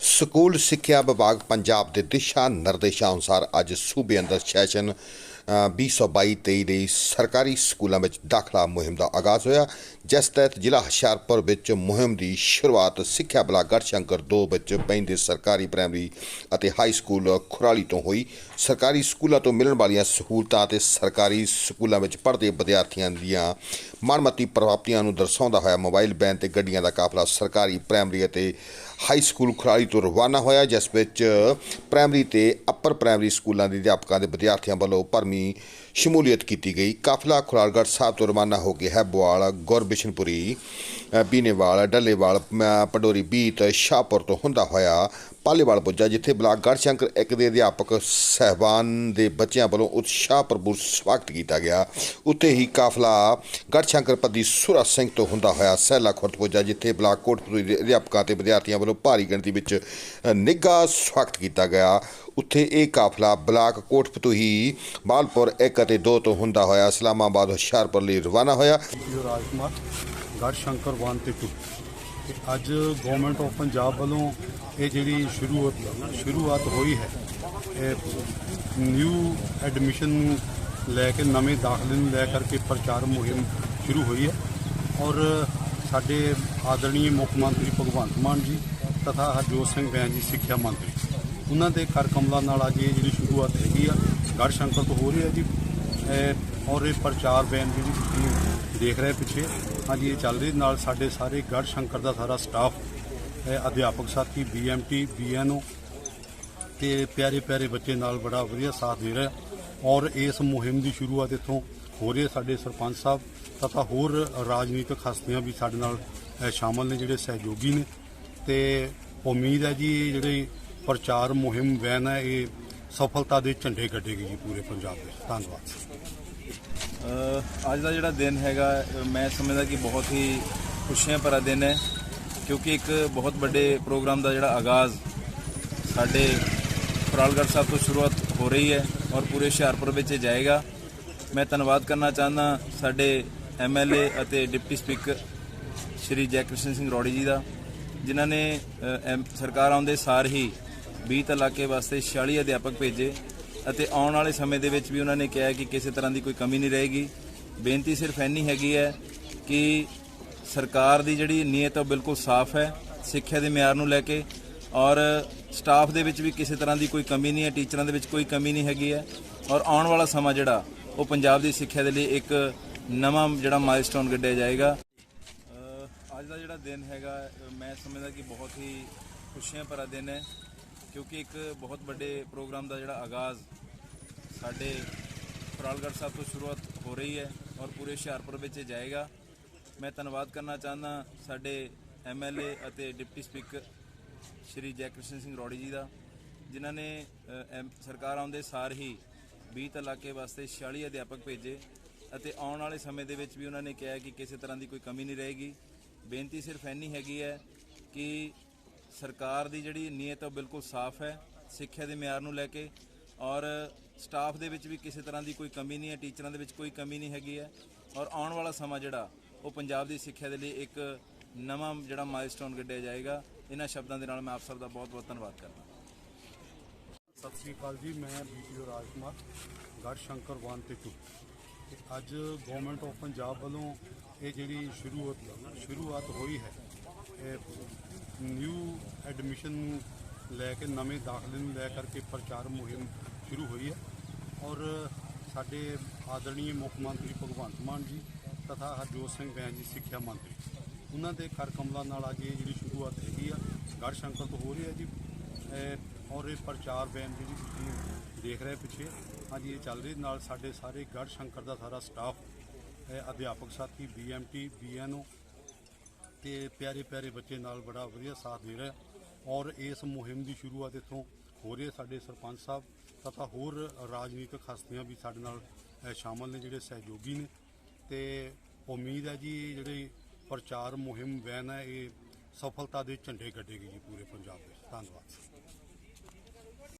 School ਸਿੱਖਿਆ ਵਿਭਾਗ ਪੰਜਾਬ ਦੇ ਦਿਸ਼ਾ ਨਿਰਦੇਸ਼ਾਂ ਅਨੁਸਾਰ ਅੱਜ ਸੂਬੇ ਅੰਦਰ ਸੈਸ਼ਨ 2022-23 ਲਈ ਸਰਕਾਰੀ ਸਕੂਲਾਂ ਵਿੱਚ ਦਾਖਲਾ ਮੁਹਿੰਮ ਦਾ ਆਗਾਜ਼ ਹੋਇਆ, ਜਿਸ ਤਹਿਤ ਜ਼ਿਲ੍ਹਾ ਹੁਸ਼ਿਆਰਪੁਰ ਵਿੱਚ ਮੁਹਿੰਮ ਦੀ ਸ਼ੁਰੂਆਤ ਸਿੱਖਿਆ ਬਲਾਕ ਗੜਸ਼ੰਕਰ 2 ਵਿੱਚ ਪੈਂਦੇ ਸਰਕਾਰੀ ਪ੍ਰਾਇਮਰੀ ਅਤੇ ਹਾਈ ਸਕੂਲ ਖੁਰਾਲੀ ਤੋਂ ਹੋਈ। ਸਰਕਾਰੀ ਸਕੂਲਾਂ ਤੋਂ ਮਿਲਣ ਵਾਲੀਆਂ ਸਹੂਲਤਾਂ ਅਤੇ ਸਰਕਾਰੀ ਸਕੂਲਾਂ ਵਿੱਚ ਪੜ੍ਹਦੇ ਵਿਦਿਆਰਥੀਆਂ ਦੀਆਂ ਮਨਮਤੀ ਪ੍ਰਾਪਤੀਆਂ ਨੂੰ ਦਰਸਾਉਂਦਾ ਹੋਇਆ, ਮੋਬਾਈਲ ਵੈਨ ਤੇ ਗੱਡੀਆਂ ਦਾ ਕਾਫਲਾ ਸਰਕਾਰੀ ਪ੍ਰਾਇਮਰੀ ਅਤੇ ਹਾਈ ਸਕੂਲ ਖੁਰਾਲੀ ਤੋਂ ਰਵਾਨਾ ਹੋਇਆ, ਜਿਸ ਵਿੱਚ ਪ੍ਰਾਇਮਰੀ ਤੇ ਅੱਪਰ ਪ੍ਰਾਇਮਰੀ ਸਕੂਲਾਂ ਦੇ ਅਧਿਆਪਕਾਂ ਦੇ ਵਿਦਿਆਰਥੀਆਂ ਵੱਲੋਂ ਭਰਮੀ ਸ਼ਮੂਲੀਅਤ ਕੀਤੀ ਗਈ। ਕਾਫਲਾ ਖੁਰਾਲਗੜ੍ਹ ਸਾਹਿਬ ਤੋਂ ਰਵਾਨਾ ਹੋ ਕੇ ਹੈਬਵਾਲ ਗੁਰਬਿਸ਼ਨਪੁਰੀ ਅ, ਬੀਨੇਵਾਲ ਡੱਲੇਵਾਲ ਪੰਡੋਰੀ ਬੀਤ ਸ਼ਾਹਪੁਰ ਤੋਂ ਹੁੰਦਾ ਹੋਇਆ ਪਾਲੇਵਾਲ ਪੁੱਜਾ ਜਿੱਥੇ ਬਲਾਕ ਗੜਸ਼ੰਕਰ ਇੱਕ ਦੇ ਅਧਿਆਪਕ ਸਹਿਬਾਨ ਦੇ ਬੱਚਿਆਂ ਵੱਲੋਂ ਉਤਸ਼ਾਹ ਭਰਪੂਰ ਸਵਾਗਤ ਕੀਤਾ ਗਿਆ। ਉੱਥੇ ਹੀ ਕਾਫਲਾ ਗੜਸ਼ੰਕਰ ਪੱਦੀ ਸੁਰਾ ਸਿੰਘ ਤੋਂ ਹੁੰਦਾ ਹੋਇਆ ਸਹਿਲਾ ਖੁਰਦ ਪੁੱਜਾ ਜਿੱਥੇ ਬਲਾਕ ਕੋਟਪੁਰੀ ਦੇ ਅਧਿਆਪਕਾਂ ਤੇ ਵਿਦਿਆਰਥੀਆਂ ਵੱਲੋਂ ਭਾਰੀ ਗਿਣਤੀ ਵਿੱਚ ਨਿੱਘਾ ਸਵਾਗਤ ਕੀਤਾ ਗਿਆ। ਉੱਥੇ ਇਹ ਕਾਫਲਾ ਬਲਾਕ ਕੋਟਪਤੂਹੀ ਮਾਲਪੁਰ 1 ਅਤੇ 2 ਤੋਂ ਹੁੰਦਾ ਹੋਇਆ ਇਸਲਾਮਾਬਾਦ, ਹੁਸ਼ਿਆਰਪੁਰ ਲਈ ਰਵਾਨਾ ਹੋਇਆ। ਜੋ ਰਾਜਕੁਮਾਰ ਗੜ ਸ਼ੰਕਰ 1 ਤੇ 2 ਅੱਜ ਗਵਰਨਮੈਂਟ ਆਫ ਪੰਜਾਬ ਵੱਲੋਂ ਇਹ ਜਿਹੜੀ ਸ਼ੁਰੂਆਤ ਸ਼ੁਰੂਆਤ ਹੋਈ ਹੈ, ਇਹ ਨਿਊ ਐਡਮਿਸ਼ਨ ਨੂੰ ਲੈ ਕੇ, ਨਵੇਂ ਦਾਖਲੇ ਨੂੰ ਲੈ ਕਰਕੇ ਪ੍ਰਚਾਰ ਮੁਹਿੰਮ ਸ਼ੁਰੂ ਹੋਈ ਹੈ। ਔਰ ਸਾਡੇ ਆਦਰਣੀय ਮੁੱਖ ਮੰਤਰੀ ਭਗਵੰਤ ਮਾਨ ਜੀ ਤਥਾ ਹਰਜੋਤ ਸਿੰਘ ਬੈਂਸ ਜੀ, ਸਿੱਖਿਆ ਮੰਤਰੀ। ਉਹਨਾਂ ਦੇ ਕਰ ਕਮਲਾਂ ਨਾਲ ਅੱਜ ਇਹ ਜਿਹੜੀ ਸ਼ੁਰੂਆਤ ਹੈਗੀ ਆ ਗੜ ਸ਼ੰਕਰ ਤੋਂ ਹੋ ਰਹੀ ਹੈ ਜੀ ਔਰ ਇਹ ਪ੍ਰਚਾਰ ਬੈਨ ਜਿਹੜੀ ਤੁਸੀਂ ਦੇਖ ਰਹੇ ਪਿੱਛੇ, ਹਾਂਜੀ, ਇਹ ਚੱਲ ਰਹੀ। ਨਾਲ ਸਾਡੇ ਸਾਰੇ ਗੜ ਸ਼ੰਕਰ ਦਾ ਸਾਰਾ ਸਟਾਫ ਅਧਿਆਪਕ ਸਾਥੀ ਬੀਐਮਟੀ ਬੀਐਨਓ ਤੇ ਪਿਆਰੇ ਪਿਆਰੇ ਬੱਚੇ ਨਾਲ ਬੜਾ ਵਧੀਆ ਸਾਥ ਦੇ ਰਿਹਾ। ਔਰ ਇਸ ਮੁਹਿੰਮ ਦੀ ਸ਼ੁਰੂਆਤ ਇੱਥੋਂ ਹੋ ਰਹੀ ਹੈ ਸਾਡੇ ਸਰਪੰਚ ਸਾਹਿਬ, ਤਥਾ ਹੋਰ ਰਾਜਨੀਤਿਕ ਹਸਤੀਆਂ ਵੀ ਸਾਡੇ ਨਾਲ ਸ਼ਾਮਲ ਨੇ, ਜਿਹੜੇ ਸਹਿਯੋਗੀ ਨੇ। ਤੇ ਉਮੀਦ ਹੈ ਜੀ, ਇਹ ਜਿਹੜੀ ਪ੍ਰਚਾਰ ਮੁਹਿੰਮ ਵੈਨ ਹੈ, ਇਹ ਸਫਲਤਾ ਦੇ ਝੰਡੇ ਗੱਡੇਗੀ ਜੀ ਪੂਰੇ ਪੰਜਾਬ ਦੇ ਧੰਨਵਾਦ। ਅੱਜ ਦਾ ਜਿਹੜਾ ਦਿਨ ਹੈਗਾ, ਮੈਂ ਸਮਝਦਾ ਕਿ ਬਹੁਤ ਹੀ ਖੁਸ਼ੀਆਂ ਭਰਾ ਦਿਨ ਹੈ, ਕਿਉਂਕਿ ਇੱਕ ਬਹੁਤ ਵੱਡੇ ਪ੍ਰੋਗਰਾਮ ਦਾ ਜਿਹੜਾ ਆਗਾਜ਼ ਸਾਡੇ ਫਰਾਲਗੜ੍ਹ ਸਾਹਿਬ ਤੋਂ ਸ਼ੁਰੂਆਤ ਹੋ ਰਹੀ ਹੈ ਔਰ ਪੂਰੇ ਹੁਸ਼ਿਆਰਪੁਰ ਵਿੱਚ ਇਹ ਜਾਏਗਾ। ਮੈਂ ਧੰਨਵਾਦ ਕਰਨਾ ਚਾਹੁੰਦਾ ਸਾਡੇ ਐਮਐਲਏ ਅਤੇ ਡਿਪਟੀ ਸਪੀਕਰ ਸ਼੍ਰੀ ਜੈਕ੍ਰਿਸ਼ਨ ਸਿੰਘ ਰੋੜੀ ਜੀ ਦਾ, ਜਿਨ੍ਹਾਂ ਨੇ ਐਮ- ਸਰਕਾਰ ਆਉਂਦੇ ਸਾਰ ਹੀ 20 ਇਲਾਕੇ ਵਾਸਤੇ 46 ਅਧਿਆਪਕ ਭੇਜੇ ਅਤੇ ਆਉਣ ਵਾਲੇ ਸਮੇਂ ਦੇ ਵਿੱਚ ਵੀ ਉਹਨਾਂ ਨੇ ਕਿਹਾ ਕਿ ਕਿਸੇ ਤਰ੍ਹਾਂ ਦੀ ਕੋਈ ਕਮੀ ਨਹੀਂ ਰਹੇਗੀ। ਬੇਨਤੀ ਸਿਰਫ ਇੰਨੀ ਹੈਗੀ ਹੈ ਕਿ ਸਰਕਾਰ ਦੀ ਜਿਹੜੀ ਨੀਅਤ ਉਹ ਬਿਲਕੁਲ ਸਾਫ਼ ਹੈ, ਸਿੱਖਿਆ ਦੇ ਮਿਆਰ ਨੂੰ ਲੈ ਕੇ ਔਰ ਸਟਾਫ ਦੇ ਵਿੱਚ ਵੀ ਕਿਸੇ ਤਰ੍ਹਾਂ ਦੀ ਕੋਈ ਕਮੀ ਨਹੀਂ ਹੈ, ਟੀਚਰਾਂ ਦੇ ਵਿੱਚ ਕੋਈ ਕਮੀ ਨਹੀਂ ਹੈਗੀ ਹੈ ਔਰ ਆਉਣ ਵਾਲਾ ਸਮਾਂ ਜਿਹੜਾ, ਉਹ ਪੰਜਾਬ ਦੀ ਸਿੱਖਿਆ ਦੇ ਲਈ ਇੱਕ ਨਵਾਂ ਜਿਹੜਾ ਮਾਈਲਸਟੋਨ ਗੱਡਿਆ ਜਾਏਗਾ। ਅੱਜ ਦਾ ਜਿਹੜਾ ਦਿਨ ਹੈਗਾ ਮੈਂ ਸਮਝਦਾ ਕਿ ਬਹੁਤ ਹੀ ਖੁਸ਼ੀਆਂ ਭਰਾ ਦਿਨ ਹੈ। ਕਿਉਂਕਿ ਇੱਕ ਬਹੁਤ ਵੱਡੇ ਪ੍ਰੋਗਰਾਮ ਦਾ ਜਿਹੜਾ ਆਗਾਜ਼ ਸਾਡੇ ਫਰਾਲਗੜ੍ਹ ਸਾਹਿਬ ਤੋਂ ਸ਼ੁਰੂਆਤ ਹੋ ਰਹੀ ਹੈ ਔਰ ਪੂਰੇ ਹੁਸ਼ਿਆਰਪੁਰ ਵਿੱਚ ਜਾਏਗਾ। ਮੈਂ ਧੰਨਵਾਦ ਕਰਨਾ ਚਾਹੁੰਦਾ ਸਾਡੇ ਐਮਐਲਏ ਅਤੇ ਡਿਪਟੀ ਸਪੀਕਰ ਸ਼੍ਰੀ ਜੈਕ੍ਰਿਸ਼ਨ ਸਿੰਘ ਰੋੜੀ ਜੀ ਦਾ, ਜਿਨ੍ਹਾਂ ਨੇ ਐਮ- ਸਰਕਾਰ ਆਉਂਦੇ ਸਾਰ ਹੀ 20 ਇਲਾਕੇ ਵਾਸਤੇ 46 ਅਧਿਆਪਕ ਭੇਜੇ ਅਤੇ ਆਉਣ ਵਾਲੇ ਸਮੇਂ ਦੇ ਵਿੱਚ ਵੀ ਉਹਨਾਂ ਨੇ ਕਿਹਾ ਕਿ ਕਿਸੇ ਤਰ੍ਹਾਂ ਦੀ ਕੋਈ ਕਮੀ ਨਹੀਂ ਰਹੇਗੀ। ਬੇਨਤੀ ਸਿਰਫ ਇੰਨੀ ਹੈਗੀ ਹੈ ਕਿ ਸਰਕਾਰ ਦੀ ਜਿਹੜੀ ਨੀਅਤ ਉਹ ਬਿਲਕੁਲ ਸਾਫ਼ ਹੈ, ਸਿੱਖਿਆ ਦੇ ਮਿਆਰ ਨੂੰ ਲੈ ਕੇ ਔਰ ਸਟਾਫ ਦੇ ਵਿੱਚ ਵੀ ਕਿਸੇ ਤਰ੍ਹਾਂ ਦੀ ਕੋਈ ਕਮੀ ਨਹੀਂ ਹੈ, ਟੀਚਰਾਂ ਦੇ ਵਿੱਚ ਕੋਈ ਕਮੀ ਨਹੀਂ ਹੈਗੀ ਹੈ ਔਰ ਆਉਣ ਵਾਲਾ ਸਮਾਂ ਜਿਹੜਾ, ਉਹ ਪੰਜਾਬ ਦੀ ਸਿੱਖਿਆ ਦੇ ਲਈ ਇੱਕ ਨਵਾਂ ਜਿਹੜਾ ਮਾਈਲਸਟੋਨ ਗੱਡਿਆ ਜਾਏਗਾ। ਇਹਨਾਂ ਸ਼ਬਦਾਂ ਦੇ ਨਾਲ ਮੈਂ ਆਪ ਸਭ ਦਾ ਬਹੁਤ ਬਹੁਤ ਧੰਨਵਾਦ ਕਰਦਾ ਸਤਿ ਸ੍ਰੀ ਅਕਾਲ ਜੀ, ਮੈਂ ਬੀਪੀਓ ਰਾਜਕੁਮਾਰ ਗੜ ਸ਼ੰਕਰ 1 ਤੇ 2 ਤੇ ਅੱਜ ਗਵਰਨਮੈਂਟ ਆਫ ਪੰਜਾਬ ਵੱਲੋਂ ਇਹ ਜਿਹੜੀ ਸ਼ੁਰੂਆਤ ਸ਼ੁਰੂਆਤ ਹੋਈ ਹੈ, ਇਹ ਨਿਊ ਐਡਮਿਸ਼ਨ ਨੂੰ ਲੈ ਕੇ ਨਵੇਂ ਦਾਖਲੇ ਨੂੰ ਲੈ ਕਰਕੇ ਪ੍ਰਚਾਰ ਮੁਹਿੰਮ ਸ਼ੁਰੂ ਹੋਈ ਹੈ। ਔਰ ਸਾਡੇ ਆਦਰਣੀय ਮੁੱਖ ਮੰਤਰੀ ਭਗਵੰਤ ਮਾਨ ਜੀ ਤਥਾ ਹਰਜੋਤ ਸਿੰਘ ਬੈਂਸ ਜੀ, ਸਿੱਖਿਆ ਮੰਤਰੀ। ਉਹਨਾਂ ਦੇ ਕਰ ਕਮਲਾਂ ਨਾਲ ਅੱਜ ਇਹ ਜਿਹੜੀ ਸ਼ੁਰੂਆਤ ਹੈਗੀ ਆ ਗੜ ਸ਼ੰਕਰ ਤੋਂ ਹੋ ਰਹੀ ਹੈ ਜੀ ਔਰ ਇਹ ਪ੍ਰਚਾਰ ਬੈਨ ਜਿਹੜੀ ਤੁਸੀਂ ਦੇਖ ਰਹੇ ਪਿੱਛੇ, ਹਾਂਜੀ, ਇਹ ਚੱਲ ਰਹੀ। ਨਾਲ ਸਾਡੇ ਸਾਰੇ ਗੜ ਸ਼ੰਕਰ ਦਾ ਸਾਰਾ ਸਟਾਫ ਅਧਿਆਪਕ ਸਾਥੀ ਬੀਐਮਟੀ ਬੀਐਨਓ ਤੇ ਪਿਆਰੇ ਪਿਆਰੇ ਬੱਚੇ ਨਾਲ ਬੜਾ ਵਧੀਆ ਸਾਥ ਦੇ ਰਿਹਾ ਔਰ ਇਸ ਮੁਹਿੰਮ ਦੀ ਸ਼ੁਰੂਆਤ ਇੱਥੋਂ ਹੋ ਰਹੀ ਹੈ ਸਾਡੇ ਸਰਪੰਚ ਸਾਹਿਬ ਤਥਾ ਹੋਰ ਰਾਜਨੀਤਿਕ ਹਸਤੀਆਂ ਵੀ ਸਾਡੇ ਨਾਲ ਅ, ਸ਼ਾਮਲ ਨੇ ਜਿਹੜੇ ਸਹਿਯੋਗੀ ਨੇ। ਤੇ ਉਮੀਦ ਹੈ ਜੀ ਇਹ ਜਿਹੜੀ ਪ੍ਰਚਾਰ ਮੁਹਿੰਮ ਵੈਨ ਹੈ ਇਹ ਸਫਲਤਾ ਦੇ ਝੰਡੇ ਗੱਡੇਗੀ ਜੀ ਪੂਰੇ ਪੰਜਾਬ ਦੇ ਧੰਨਵਾਦ।